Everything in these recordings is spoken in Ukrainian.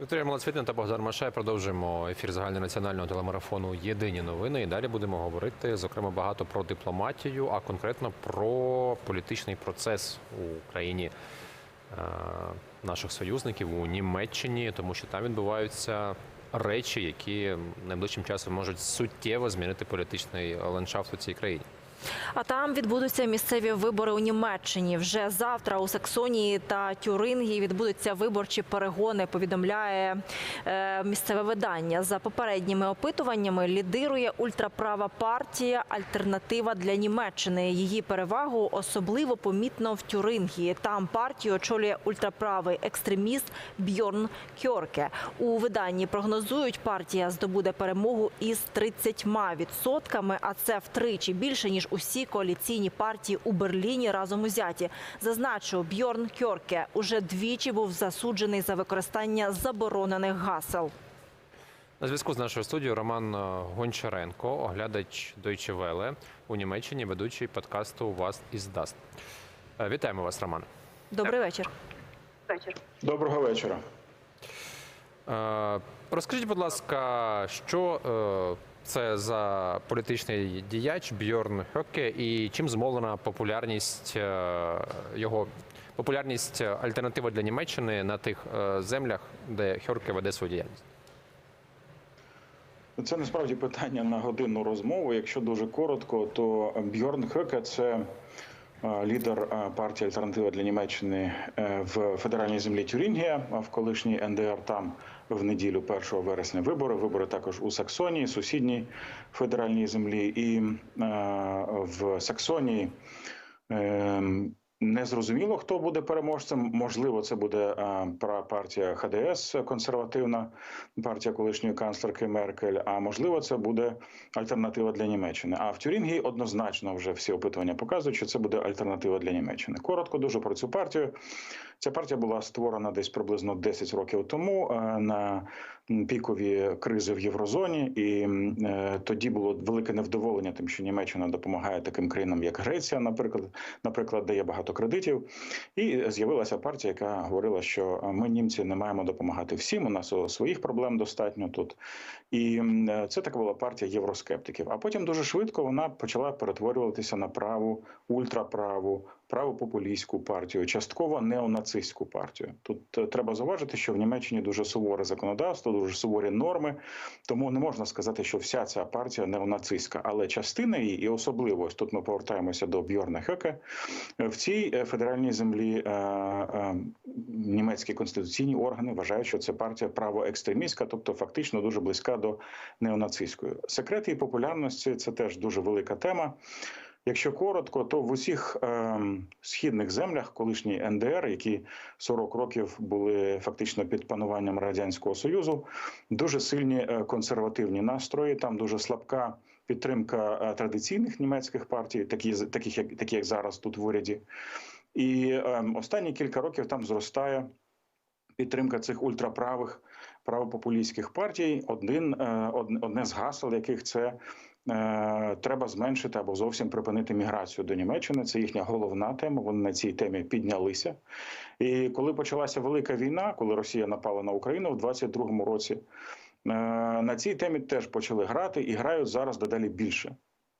Вікторія Малоцвітна та Богдан Машай продовжуємо ефір загальнонаціонального телемарафону Єдині новини. І далі будемо говорити зокрема багато про дипломатію, а конкретно про політичний процес у країні е, наших союзників у Німеччині, тому що там відбуваються речі, які найближчим часом можуть суттєво змінити політичний ландшафт у цій країні. А там відбудуться місцеві вибори у Німеччині. Вже завтра у Саксонії та Тюрингії відбудуться виборчі перегони. Повідомляє е, місцеве видання. За попередніми опитуваннями лідирує ультраправа партія Альтернатива для Німеччини. Її перевагу особливо помітно в Тюрингії. Там партію очолює ультраправий екстреміст Бьорн Кьорке. У виданні прогнозують, партія здобуде перемогу із 30%, а це втричі більше ніж усі коаліційні партії у Берліні разом узяті. Зазначу, Бьорн Кьорке уже двічі був засуджений за використання заборонених гасел. На зв'язку з нашою студією Роман е, Гончаренко, оглядач Deutsche Welle у Німеччині, ведучий подкасту «Вас із Даст». Е, Вітаємо вас, Роман. Добрий вечір. Доброго вечора. Е, Розкажіть, будь ласка, що це за політичний діяч Бьорн Хьоке і чим змовлена популярність е, його популярність альтернатива для Німеччини на тих е, землях, де Хьорке веде свою діяльність? Це насправді питання на годинну розмову. Якщо дуже коротко, то Бьорн Хеке це е, лідер партії Альтернатива для Німеччини в федеральній землі Тюрінгія, в колишній НДР. Там в неділю 1 вересня вибори. Вибори також у Саксонії, сусідній федеральній землі, і е, в Саксонії. е, Не зрозуміло, хто буде переможцем. Можливо, це буде е, партія ХДС, консервативна партія колишньої канцлерки Меркель. А можливо, це буде альтернатива для Німеччини. А в Тюрінгії однозначно вже всі опитування показують, що це буде альтернатива для Німеччини. Коротко дуже про цю партію. Ця партія була створена десь приблизно 10 років тому е, на пікові кризи в Єврозоні, і е, тоді було велике невдоволення тим, що Німеччина допомагає таким країнам, як Греція, наприклад, наприклад, дає багато кредитів. І з'явилася партія, яка говорила, що ми німці не маємо допомагати всім. У нас своїх проблем достатньо тут. І е, це така була партія євроскептиків. А потім дуже швидко вона почала перетворюватися на праву, ультраправу, правопопулістську партію, частково неонацистську партію. Тут е, треба зауважити, що в Німеччині дуже суворе законодавство, дуже суворі норми. Тому не можна сказати, що вся ця партія неонацистська, але частина її, і особливо тут ми повертаємося до Бьорна Хеке, в цій е, федеральній землі е, е, німецькі конституційні органи вважають, що це партія правоекстремістська, тобто фактично дуже близька до неонацистської. Секрет її популярності це теж дуже велика тема. Якщо коротко, то в усіх е, східних землях, колишній НДР, які 40 років були фактично під пануванням радянського союзу, дуже сильні е, консервативні настрої. Там дуже слабка підтримка е, традиційних німецьких партій, такі таких як такі як зараз тут в уряді. І е, останні кілька років там зростає підтримка цих ультраправих правопопулістських партій. Один е, одне, з гасел, яких це треба зменшити або зовсім припинити міграцію до Німеччини. Це їхня головна тема. Вони на цій темі піднялися. І коли почалася велика війна, коли Росія напала на Україну в 22-му році, е, на цій темі теж почали грати і грають зараз дедалі більше.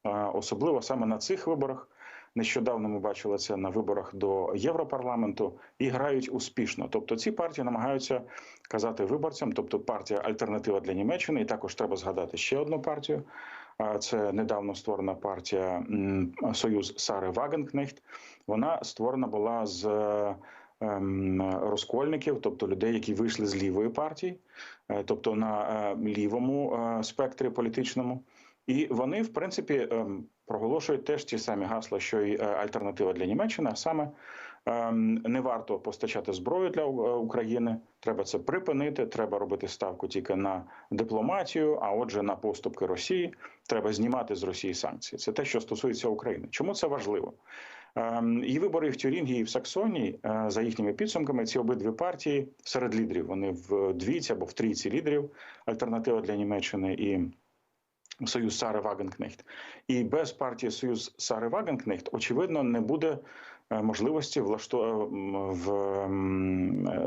Е, Особливо саме на цих виборах. Нещодавно ми бачили це на виборах до Європарламенту і грають успішно. Тобто ці партії намагаються казати виборцям, тобто партія Альтернатива для Німеччини, і також треба згадати ще одну партію. Це недавно створена партія Союз Сари Вагенкнехт. Вона створена була з ем, розкольників, тобто людей, які вийшли з лівої партії, е, тобто на е, лівому е, спектрі політичному. І вони, в принципі, ем, проголошують теж ті самі гасла, що й альтернатива для Німеччини. А саме не варто постачати зброю для е, України. Треба це припинити. Треба робити ставку тільки на дипломатію, а отже, на поступки Росії. Треба знімати з Росії санкції. Це те, що стосується України. Чому це важливо? Ем, І вибори в Тюрінгії і в Саксонії, е, за їхніми підсумками, ці обидві партії серед лідерів. Вони в двійці або в трійці лідерів. Альтернатива для Німеччини і Союз Сари Вагенкнехт. І без партії Союз Сари Вагенкнехт, очевидно, не буде можливості влашто... е, в е,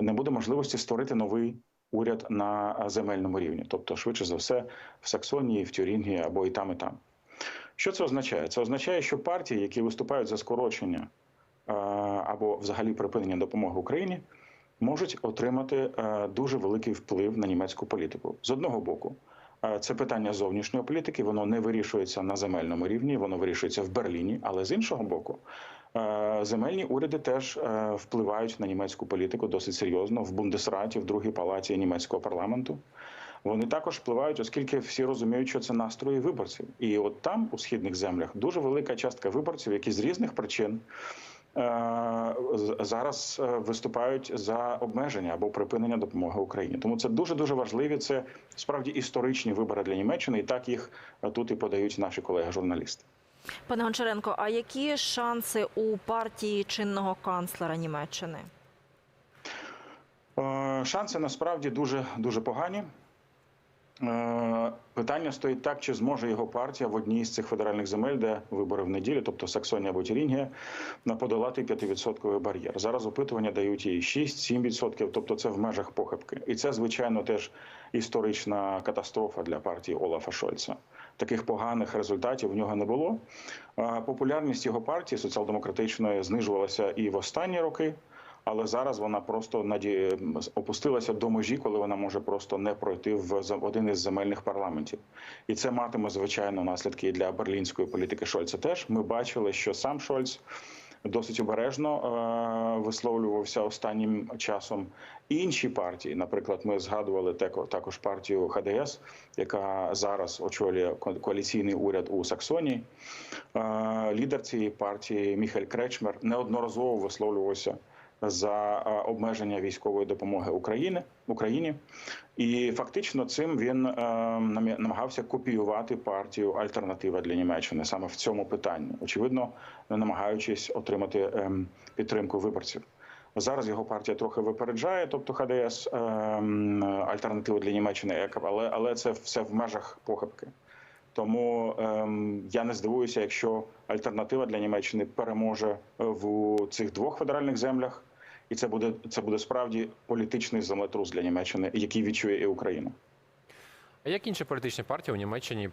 не буде можливості створити новий уряд на земельному рівні, тобто, швидше за все, в Саксонії, в Тюрінгії або і там, і там. Що це означає? Це означає, що партії, які виступають за скорочення е, або взагалі припинення допомоги Україні, можуть отримати е, дуже великий вплив на німецьку політику. З одного боку, е, це питання зовнішньої політики, воно не вирішується на земельному рівні, воно вирішується в Берліні. Але з іншого боку, е, земельні уряди теж е, впливають на німецьку політику досить серйозно в Бундесраті, в другій палаті німецького парламенту. Вони також впливають, оскільки всі розуміють, що це настрої виборців. І от там, у східних землях, дуже велика частка виборців, які з різних причин е, зараз е, виступають за обмеження або припинення допомоги Україні. Тому це дуже дуже важливі. Це справді історичні вибори для Німеччини, і так їх е, тут і подають наші колеги-журналісти. Пане Гончаренко, а які шанси у партії чинного канцлера Німеччини? Е, Шанси насправді дуже дуже погані. Е, Питання стоїть так, чи зможе його партія в одній з цих федеральних земель, де вибори в неділю, тобто Саксонія або Тюрінгія, на подолати 5% бар'єр. Зараз опитування дають їй 6-7%, тобто це в межах похибки. І це, звичайно, теж історична катастрофа для партії Олафа Шольца. Таких поганих результатів в нього не було. Е, Популярність його партії соціал-демократичної знижувалася і в останні роки. Але зараз вона просто наді... опустилася до межі, коли вона може просто не пройти в один із земельних парламентів, і це матиме звичайно наслідки для берлінської політики Шольца. Теж ми бачили, що сам Шольц досить обережно е- висловлювався останнім часом. Інші партії, наприклад, ми згадували також партію ХДС, яка зараз очолює коаліційний уряд у Саксонії. Е, Лідер цієї партії Міхель Кречмер неодноразово висловлювався за е, обмеження військової допомоги України Україні, і фактично цим він е, намагався копіювати партію Альтернатива для Німеччини саме в цьому питанні, очевидно, намагаючись отримати ем, підтримку виборців. Зараз його партія трохи випереджає, тобто ХДС ем, альтернатива для Німеччини, але, але це все в межах похибки. Тому ем, я не здивуюся, якщо альтернатива для Німеччини переможе в цих двох федеральних землях, і це буде це буде справді політичний землетрус для Німеччини, який відчує і Україна. А як інші політичні партії у Німеччині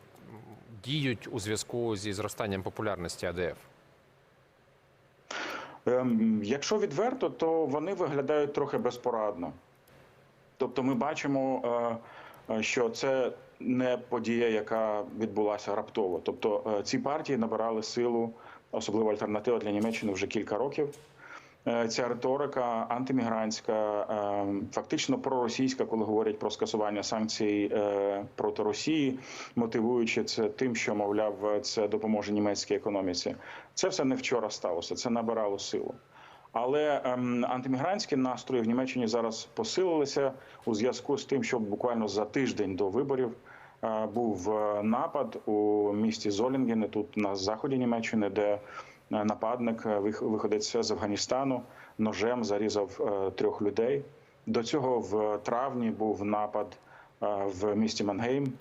діють у зв'язку зі зростанням популярності АДФ? Ем, якщо відверто, то вони виглядають трохи безпорадно. Тобто, ми бачимо, е, е, що це не подія, яка відбулася раптово. Тобто, е, ці партії набирали силу, особливо альтернатива для Німеччини вже кілька років. Е, Ця риторика антимігрантська, е, фактично проросійська, коли говорять про скасування санкцій е, проти Росії, мотивуючи це тим, що мовляв, це допоможе німецькій економіці. Це все не вчора сталося, це набирало силу. Але ем, антимігрантські настрої в Німеччині зараз посилилися у зв'язку з тим, що буквально за тиждень до виборів е, був напад у місті Золінгене, тут на заході Німеччини, де нападник е, виходець з Афганістану ножем зарізав е, трьох людей. До цього в травні був напад е, в місті Мангейм,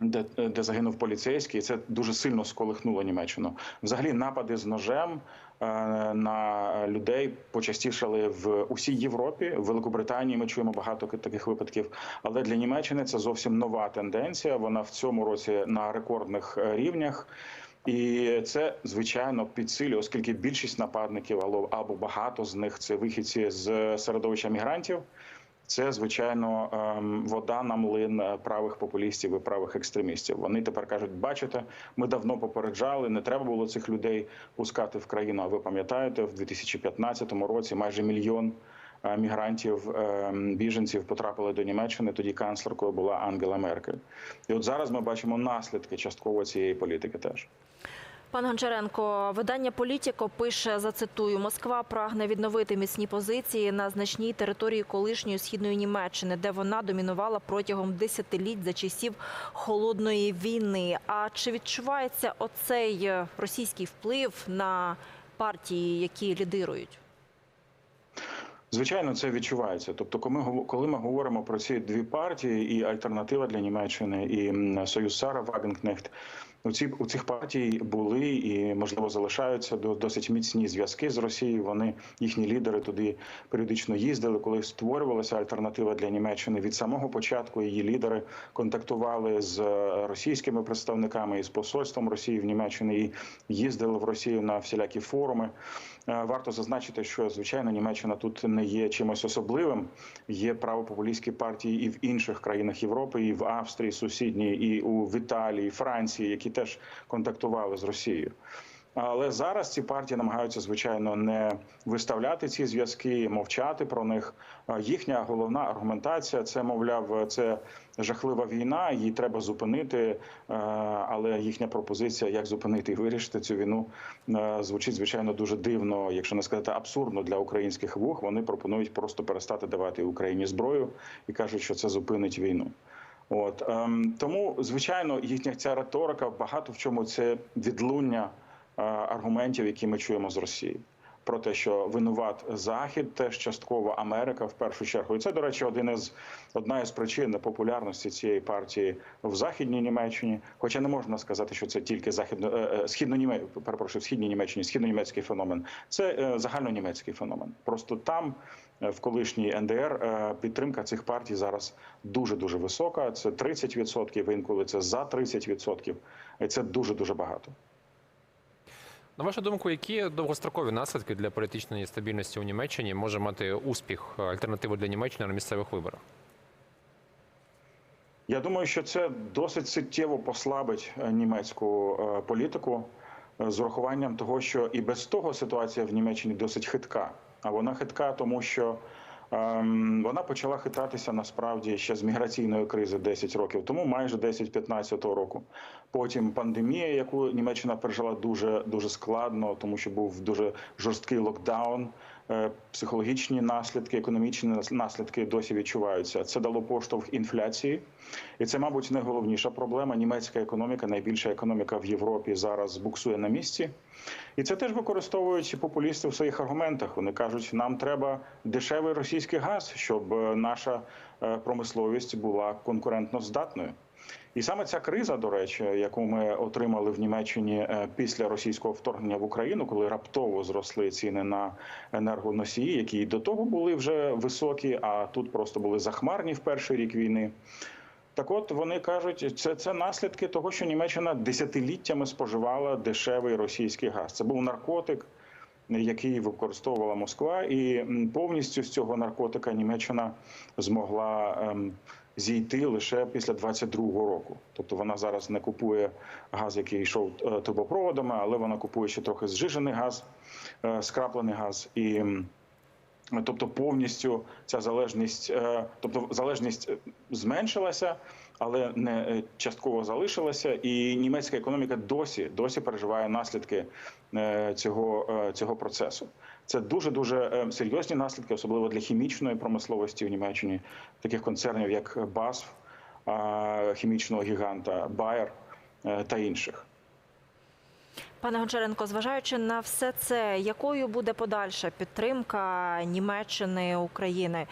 де, де загинув поліцейський, і це дуже сильно сколихнуло Німеччину. Взагалі, напади з ножем е, на людей почастішали в усій Європі. В Великобританії ми чуємо багато таких випадків. Але для Німеччини це зовсім нова тенденція. Вона в цьому році на рекордних е, рівнях. І це звичайно підсилює, оскільки більшість нападників або багато з них це вихідці з середовища мігрантів. Це звичайно ем, вода на млин е, правих популістів і правих екстремістів. Вони тепер кажуть: бачите, ми давно попереджали, не треба було цих людей пускати в країну. А ви пам'ятаєте, в 2015 році майже мільйон е, мігрантів ем, біженців потрапили до Німеччини. Тоді канцлеркою була Ангела Меркель. І от зараз ми бачимо наслідки частково цієї політики. Теж Пане Гончаренко, видання Політіко пише, зацитую, Москва прагне відновити міцні позиції на значній території колишньої східної Німеччини, де вона домінувала протягом десятиліть за часів холодної війни. А чи відчувається оцей е, російський вплив на партії, які лідирують? Звичайно, це відчувається. Тобто, коли ми коли ми говоримо про ці дві партії, і альтернатива для Німеччини, і Союз Сара Вагенкнехт, У ці у цих партій були і можливо залишаються до- досить міцні зв'язки з Росією. Вони їхні лідери туди періодично їздили, коли створювалася альтернатива для Німеччини. Від самого початку її лідери контактували з е, російськими представниками і з посольством Росії в Німеччині і їздили в Росію на всілякі форуми. Е, Варто зазначити, що звичайно Німеччина тут не є чимось особливим. Є правопопулістські партії і в інших країнах Європи, і в Австрії, сусідній, і у в Італії, Франції, які теж контактували з Росією. Але зараз ці партії намагаються звичайно не виставляти ці зв'язки, мовчати про них. Їхня головна аргументація це, мовляв, це жахлива війна, її треба зупинити. Е, Але їхня пропозиція, як зупинити і вирішити цю війну, е, звучить звичайно дуже дивно, якщо не сказати абсурдно для українських вух. Вони пропонують просто перестати давати Україні зброю і кажуть, що це зупинить війну. От ем, тому, звичайно, їхня ця риторика багато в чому це відлуння аргументів, які ми чуємо з Росії. Про те, що винуват Захід, теж частково Америка в першу чергу, і це, до речі, один із одна із причин непопулярності цієї партії в західній Німеччині. Хоча не можна сказати, що це тільки західно е, е, східно німе перепрошую, східній Німеччині, східно-німецький феномен. Це е, загальнонімецький феномен. Просто там е, в колишній НДР е, підтримка цих партій зараз дуже дуже висока. Це 30%, інколи це за 30%. І це дуже дуже багато. На вашу думку, які довгострокові наслідки для політичної стабільності у Німеччині може мати успіх альтернативи для Німеччини на місцевих виборах? Я думаю, що це досить суттєво послабить е, німецьку е, політику е, з урахуванням того, що і без того ситуація в Німеччині досить хитка. А вона хитка, тому що вона почала хитатися насправді ще з міграційної кризи 10 років тому, майже 10-15 року. Потім пандемія, яку Німеччина пережила дуже дуже складно, тому що був дуже жорсткий локдаун. Е, Психологічні наслідки, економічні наслідки досі відчуваються. Це дало поштовх інфляції, і це, мабуть, найголовніша проблема. Німецька економіка, найбільша економіка в Європі, зараз буксує на місці. І це теж використовують популісти в своїх аргументах. Вони кажуть, нам треба дешевий російський газ, щоб е, наша е, промисловість була конкурентно здатною. І саме ця криза, до речі, яку ми отримали в Німеччині е, після російського вторгнення в Україну, коли раптово зросли ціни на енергоносії, які до того були вже високі, а тут просто були захмарні в перший рік війни. Так от вони кажуть, це, це наслідки того, що Німеччина десятиліттями споживала дешевий російський газ. Це був наркотик, який використовувала Москва, і повністю з цього наркотика Німеччина змогла ем, зійти лише після 22-го року. Тобто вона зараз не купує газ, який йшов е, трубопроводами, але вона купує ще трохи зжижений газ, е, скраплений газ і. Тобто повністю ця залежність, е, тобто залежність зменшилася, але не е, частково залишилася, і німецька економіка досі досі переживає наслідки е, цього, е, цього процесу. Це дуже дуже серйозні наслідки, особливо для хімічної промисловості в Німеччині, таких концернів як BASF, хімічного гіганта Bayer та інших. Пане Гончаренко, зважаючи на все це, якою буде подальша підтримка Німеччини України,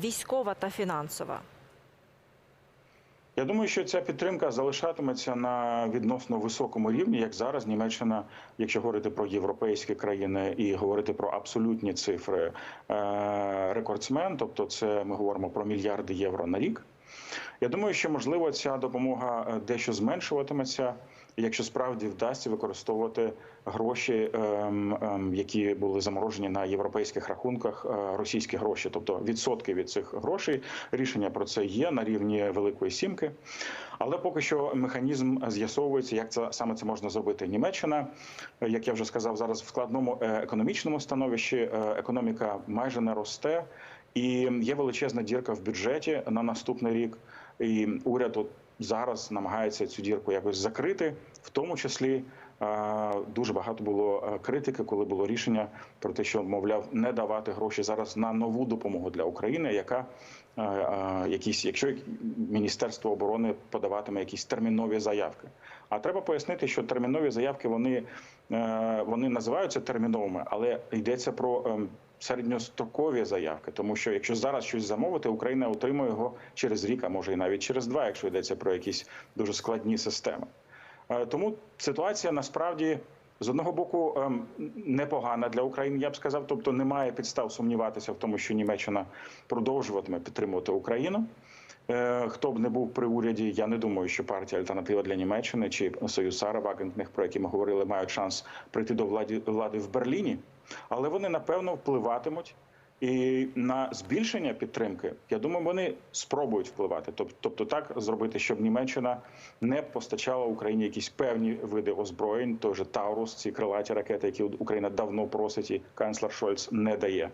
військова та фінансова? Я думаю, що ця підтримка залишатиметься на відносно високому рівні, як зараз Німеччина, якщо говорити про європейські країни і говорити про абсолютні цифри, е, рекордсмен, тобто це ми говоримо про мільярди євро на рік. Я думаю, що можливо ця допомога е, дещо зменшуватиметься, якщо справді вдасться використовувати гроші, ем, ем, які були заморожені на європейських рахунках, е, російські гроші, тобто відсотки від цих грошей. Рішення про це є на рівні Великої Сімки. Але поки що механізм з'ясовується, як це саме це можна зробити. Німеччина, як я вже сказав, зараз в складному е, економічному становищі. Е, Економіка майже не росте, і є величезна дірка в бюджеті на наступний рік. І уряд от зараз намагається цю дірку якось закрити, в тому числі. е, Дуже багато було е, критики, коли було рішення про те, що мовляв не давати гроші зараз на нову допомогу для України, яка е, якісь, якщо Міністерство оборони подаватиме якісь термінові заявки. А треба пояснити, що термінові заявки вони, вони називаються терміновими, але йдеться про ем, середньострокові заявки, тому що якщо зараз щось замовити, Україна отримує його через рік, а може і навіть через два, якщо йдеться про якісь дуже складні системи. Е, Тому ситуація насправді з одного боку ем, непогана для України, я б сказав. Тобто немає підстав сумніватися в тому, що Німеччина продовжуватиме підтримувати Україну. Е, Хто б не був при уряді, я не думаю, що партія Альтернатива для Німеччини чи Союз Сара Вагентних, про які ми говорили, мають шанс прийти до влади влади в Берліні, але вони напевно впливатимуть. І на збільшення підтримки, я думаю, вони спробують впливати. Тобто, так зробити, щоб Німеччина не постачала Україні якісь певні види озброєнь, той же Таурус, ці крилаті ракети, які Україна давно просить, і канцлер Шольц не дає.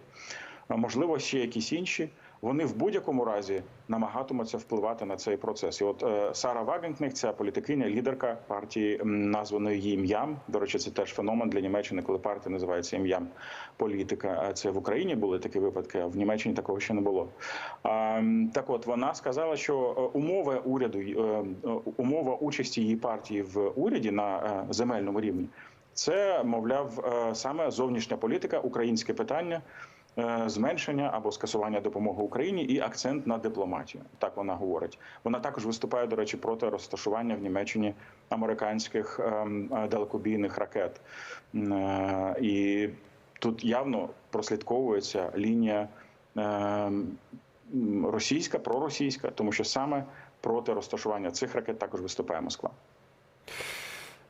Можливо, ще якісь інші. Вони в будь-якому разі намагатимуться впливати на цей процес. І от е, Сара Вагенкних, ця політикиня, лідерка партії, названої її ім'ям. До речі, це теж феномен для Німеччини, коли партія називається ім'ям політика. Це в Україні були такі випадки, а в Німеччині такого ще не було. Так, от вона сказала, що е, умови уряду, е, умова участі її партії в уряді на земельному рівні. Це мовляв саме зовнішня політика, українське питання, зменшення або скасування допомоги Україні і акцент на дипломатію. Так вона говорить. Вона також виступає, до речі, проти розташування в Німеччині американських ем, е, далекобійних ракет. Е, І тут явно прослідковується лінія ем, російська, проросійська, тому що саме проти розташування цих ракет також виступає Москва.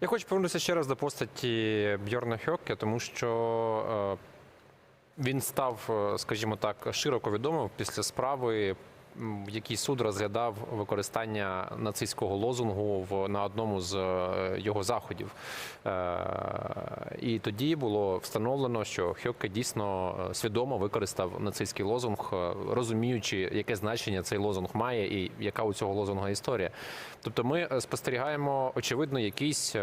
Я хочу повернутися ще раз до постаті Бьорна Хьокке, тому що е, він став, е, скажімо так, широко відомим після справи, в якій суд розглядав використання нацистського лозунгу в на одному з е, його заходів. Е, і тоді було встановлено, що Хьокке дійсно свідомо використав нацистський лозунг, розуміючи, яке значення цей лозунг має і яка у цього лозунга історія. Тобто, ми спостерігаємо очевидно якийсь.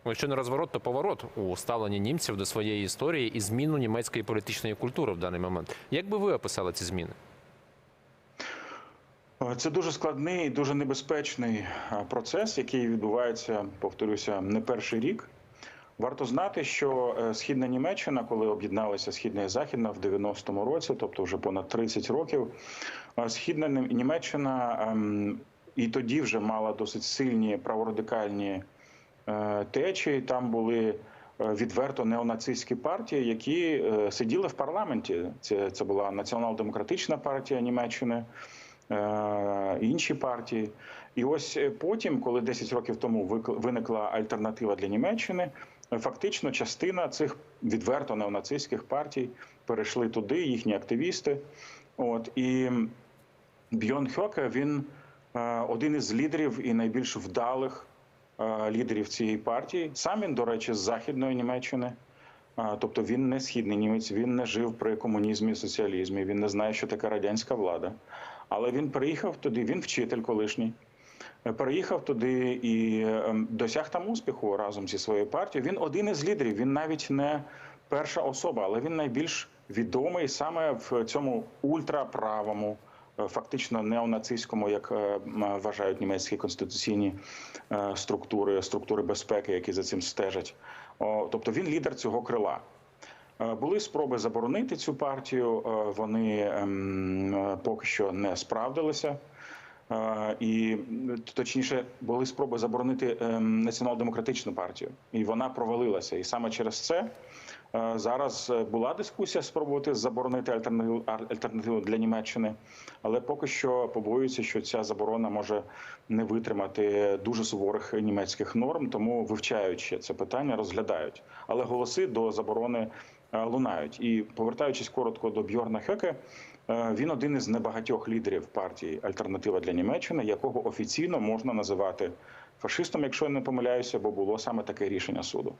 Е, ну, Якщо не розворот, то поворот у ставленні німців до своєї історії і зміну німецької політичної культури в даний момент. Як би ви описали ці зміни? Це дуже складний і дуже небезпечний е, процес, який відбувається, повторюся, не перший рік. Варто знати, що е, східна Німеччина, коли об'єдналася східна і західна в 90-му році, тобто вже понад 30 років, е, східна Німеччина ем, і тоді вже мала досить сильні праворадикальні течії. Там були е, відверто неонацистські партії, які е, сиділи в парламенті. Це, це була націонал-демократична партія Німеччини е, інші партії. І ось е, потім, коли 10 років тому виникла альтернатива для Німеччини, е, фактично частина цих відверто неонацистських партій перейшли туди, їхні активісти. От і Бьон Хьоке він е, один із лідерів і найбільш вдалих е, лідерів цієї партії. Сам він, до речі, з західної Німеччини. Тобто він не східний німець, він не жив при комунізмі і соціалізмі, він не знає, що таке радянська влада. Але він приїхав туди, він вчитель колишній. е, Переїхав туди і ем, досяг там успіху разом зі своєю партією. Він один із лідерів. Він навіть не перша особа, але він найбільш відомий саме в цьому ультраправому, е, фактично неонацистському, як е, вважають німецькі конституційні е, структури, структури безпеки, які за цим стежать. Тобто він лідер цього крила. Е, Були спроби заборонити цю партію. е, Вони ем, е, поки що не справдилися. Е, І точніше були спроби заборонити ем, націонал-демократичну партію, і вона провалилася. І саме через це е, зараз е, була дискусія спробувати заборонити альтернативу для Німеччини, але поки що побоюються, що ця заборона може не витримати дуже суворих німецьких норм, тому вивчають ще це питання, розглядають. Але голоси до заборони е, лунають. І повертаючись коротко до Бьорна Хеке, е, він один із небагатьох лідерів партії Альтернатива для Німеччини, якого офіційно можна називати фашистом, якщо я не помиляюся, бо було саме таке рішення суду.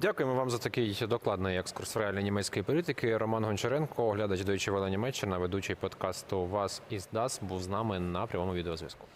Дякуємо вам за такий докладний екскурс в реальні німецької політики. Роман Гончаренко, оглядач Deutsche Welle Німеччина, ведучий подкасту Вас із Дас, був з нами на прямому відеозв'язку.